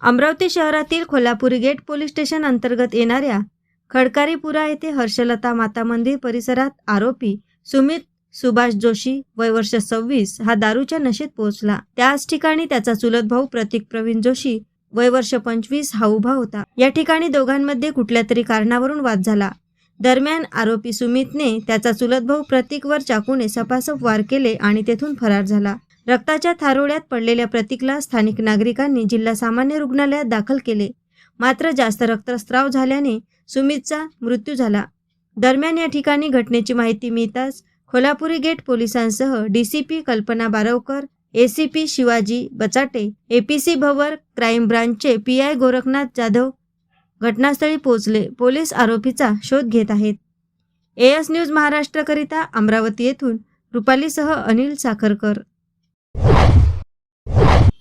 अमरावती शहरातील Kholapur gate police station अंतर्गत येणाऱ्या खडकारीपुरा येथे हर्षलता माता मंदिर परिसरात आरोपी सुमित सुभाष जोशी वय वर्ष सव्वीस हा दारूच्या नशेत पोहोचला. त्याच ठिकाणी त्याचा चुलत भाऊ प्रतीक प्रवीण जोशी वय वर्ष पंचवीस हा उभा होता. या ठिकाणी दोघांमध्ये कुठल्या तरी कारणावरून वाद झाला. दरम्यान आरोपी सुमितने त्याचा चुलत भाऊ प्रतीकवर चाकूने सपासप वार केले आणि तेथून फरार झाला. रक्ताच्या थारोळ्यात पडलेल्या प्रतीकला स्थानिक नागरिकांनी जिल्हा सामान्य रुग्णालयात दाखल केले. मात्र जास्त रक्तस्राव झाल्याने सुमितचा मृत्यू झाला. दरम्यान या ठिकाणी घटनेची माहिती मिळताच खोलापुरी गेट पोलिसांसह DCP Kalpana Baravkar ACP Shivaji Bachate APC Bhawar crime ब्रांचचे PI Gorakhnath Jadhav घटनास्थळी पोहोचले. पोलीस आरोपीचा शोध घेत आहेत. एएस न्यूज महाराष्ट्रकरिता अमरावती येथून रुपालीसह अनिल साखरकर. you.